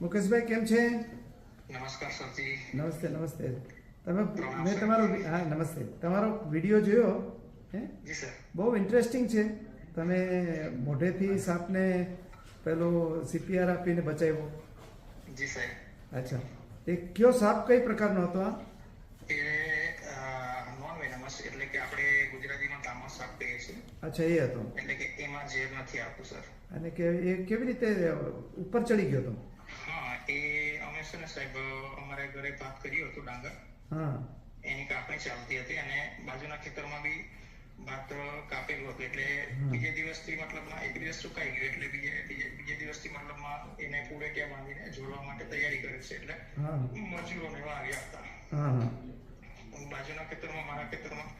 મુકેશભાઈ કેમ છે? નમસ્કાર સરજી. નમસ્તે નમસ્તે. તમે મેં તમારો હા નમસ્તે. તમારો વીડિયો જોયો? હે? બહુ ઇન્ટરેસ્ટિંગ છે. તમે મોઢેથી સાપને પેલો સીપીઆર આપીને બચાવ્યો. જી સાહેબ અચ્છા. એ કયો સાપ કઈ પ્રકારનો હતો આ? એટલે કે આપણે ગુજરાતીમાં તામસ સાપ કહીએ છીએ. અચ્છા એ હતો. એટલે કે એમાં ઝેર નથી આવતું સર. અને કે એ કેવી રીતે ઉપર ચડી ગયો હતો? એ અમે છે ને સાહેબ અમારે ઘરે પાક કર્યું હતું ડાંગર. એની કાપણી ચાલતી હતી અને બાજુના ખેતરમાં બી ભાત કાપેલું હતું. એટલે બીજે દિવસથી મતલબમાં એક દિવસ સુકાઈ ગયું. એટલે બીજે બીજે દિવસથી મતલબમાં એને કુડે ત્યાં બાંધીને જોડવા માટે તૈયારી કરે છે. એટલે મજૂરો એવા આવ્યા હતા. બાજુના ખેતરમાં મારા ખેતરમાં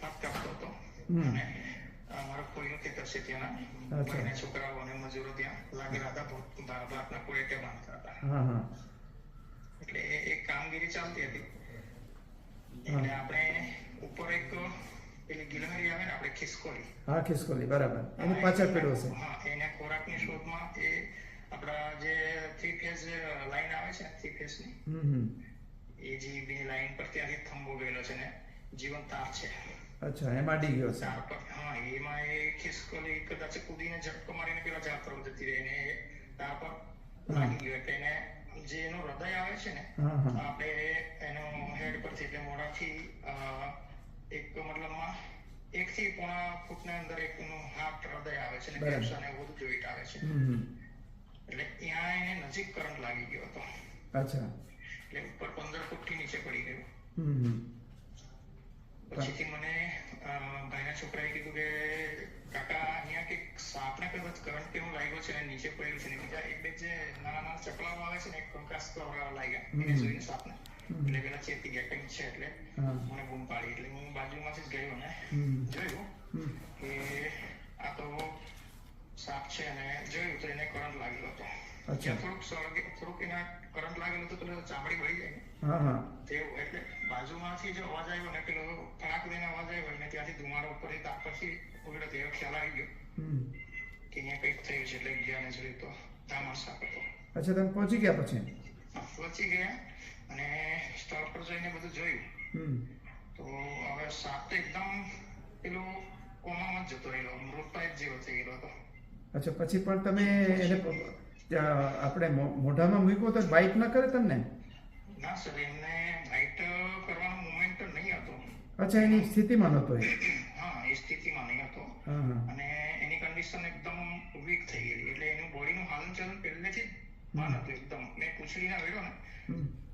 ભાત કાપતો હતો. અને અચ્છા. ભાઈના છોકરાઓ અને મજૂરો ત્યાં લાગેલા હતા ભારતના કોળે બાંધતા હતા. એટલે એક કામગીરી ચાલતી હતી. એટલે આપણે ઉપર એક પેલી ગિલહરી આવે ને આપણે ખિસકોલી. હા ખિસકોલી બરાબર. એની પાછળ પડ્યો છે હા એને ખોરાકની શોધમાં એ આપણા જે થ્રી ફેઝ લાઈન આવે છે થ્રી ફેઝની એ જે બે લાઈન પર ત્યાંથી થંભો ગયેલો છે ને જીવન તાર છે. અચ્છા એમાં ડી ગયો છે. હા એમાં એ ખિસકોલી કદાચ કૂદીને ઝટકો મારીને પેલા ઝાડ પર જતી રહી ને એ ઝાડ પર લાગી ગયો એટલે એને જે એનું હૃદય આવે છે ને આપણે એનો હેડ પરથી એટલે મોઢાથી એક મતલબમાં એક થી પોણા ફૂટના અંદર એક એનું હાર્ટ હૃદય આવે છે ને ફેફસા ને બધું જોઈન્ટ આવે છે હમ હમ એટલે ત્યાં એને નજીક કરંટ લાગી ગયો હતો. અચ્છા. એટલે ઉપર પંદર ફૂટથી નીચે પડી ગયો. પછીથી મને ભાઈના છોકરાએ કીધું કે કાકા અહીંયા કે સાપને કદાચ કરંટ કેવું લાગ્યો છે? અને નીચે પડ્યું છે. ને બીજા એક બે જે નાના નાના ચકલાઓ આવે છે ને એક કંકાસ કરવા લાગ્યા. એને જોઈને સાપને એટલે પેલા ચેતી ગયા કંઈક છે એટલે મને બૂમ પાડી. એટલે હું બાજુમાંથી જ ગયો ને. જોયું? કે આ તો સાપ છે અને જોયું તો એને કરંટ લાગ્યો હતો. અચ્છા. થોડુંક સળગે થોડુંક એના કરંટ લાગેલો તો પેલો ચામડી વળી જાય હા હા. તેવું એટલે બાજુમાંથી જે અવાજ આવ્યો ને પેલો ફાંક દઈને અવાજ આવ્યો ને ત્યાંથી ધુમાડો ઉપર એક પછી ઉગડે તેવો ખ્યાલ આવી ગયો કે અહીંયા કંઈક થયું છે એટલે ગયા ને જોયું તો ધામણ સાપ હતો. અચ્છા તમે પહોંચી ગયા પછી? પહોંચી ગયા અને સ્થળ પર જઈને બધું જોયું. તો હવે સાપ તો એકદમ પેલો કોમામાં જ જતો રહેલો મૃત જેવો થઈ ગયેલો હતો. અચ્છા પછી પણ તમે એને આપણે મોઢામાં મૂક્યો તો બાઇટ ન કરે તમને? ના સર એમને બાઇટ કરવાનો મોમેન્ટ નહીં હતો. અચ્છા એની સ્થિતિમાં નહોતો એ? હા એ સ્થિતિમાં નહીં હતો. અને એની કન્ડિશન એકદમ વીક થઈ ગઈ. એટલે એનું બોડીનું હાલચાલ પહેલેથી જ બંધ હતું એકદમ. મેં પૂછડીને વેડો ને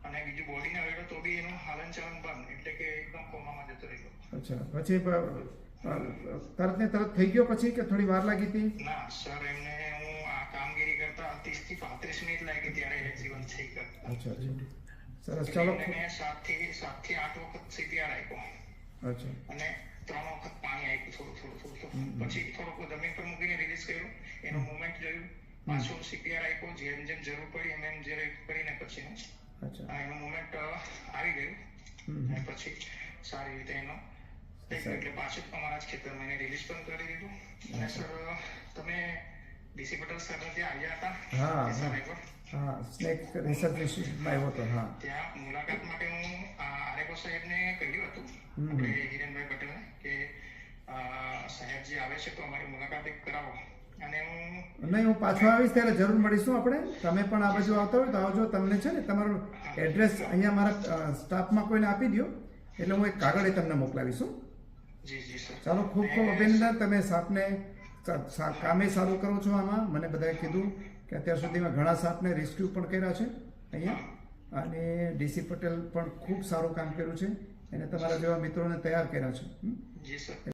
અને બીજું બોડીને વેડો તો બી એનું હાલનચલન બંધ એટલે કે એકદમ કોમામાં જતો રહ્યો. અચ્છા પછી તરત ને તરત થઈ ગયો પછી કે થોડી વાર લાગી હતી? ના સર એમને કામગીરી કરતા ત્રીસથી પાંત્રીસ મિનિટ લાગી ત્યારે એ થઈ ગયું અચ્છા સરસ ચાલો. મેં સાતથી સાતથી આઠ વખત સીપીઆર આપ્યો. અચ્છા. અને ત્રણ વખત પાણી આપ્યું થોડું થોડું થોડું પછી થોડુંક જમીન પર મૂકીને રિલીઝ કર્યું. એનું મુવમેન્ટ જોયું. પાછું સીપીઆર આપ્યું જેમ જેમ જરૂર પડી એમ એમ જે કરીને પછી અચ્છા. એનું મુવમેન્ટ આવી ગયું. અને પછી સારી રીતે એનો એટલે પાછું અમારા જ ખેતરમાં એને રિલીઝ પણ કરી દીધું. અને સર તમે ડીસી પટેલ ત્યાં આવ્યા હતા. હા, એ હા. સ્નેક રિસર્ચ ઇન્સ્ટિટ્યૂટમાં આવ્યો હતો હા. ત્યાં મુલાકાત માટે હું આરેકો સાહેબને કહ્યું હતું. આપણે હિરેનભાઈ પટેલને કે અ, જે આવે છે તો અમારી મુલાકાત એક કરાવો. અને હું નહીં હું પાછો આવીશ ત્યારે જરૂર મળીશું આપણે. તમે પણ આ બાજુ આવતા હોય તો આવજો. તમને છે ને તમારું એડ્રેસ અહીંયા મારા સ્ટાફમાં કોઈને આપી દો એટલે હું એક કાગળ એ તમને મોકલાવીશું જી જી ચાલો ખૂબ ખૂબ અભિનંદન. તમે સાપને કામે સારું કરો છો આમાં. મને બધાએ કીધું કે અત્યાર સુધીમાં ઘણા સાપને રેસ્ક્યુ પણ કર્યા છે અહીંયા. અને ડીસી પટેલ પણ ખૂબ સારું કામ કર્યું છે. એને તમારા જેવા મિત્રોને તૈયાર કર્યા છે.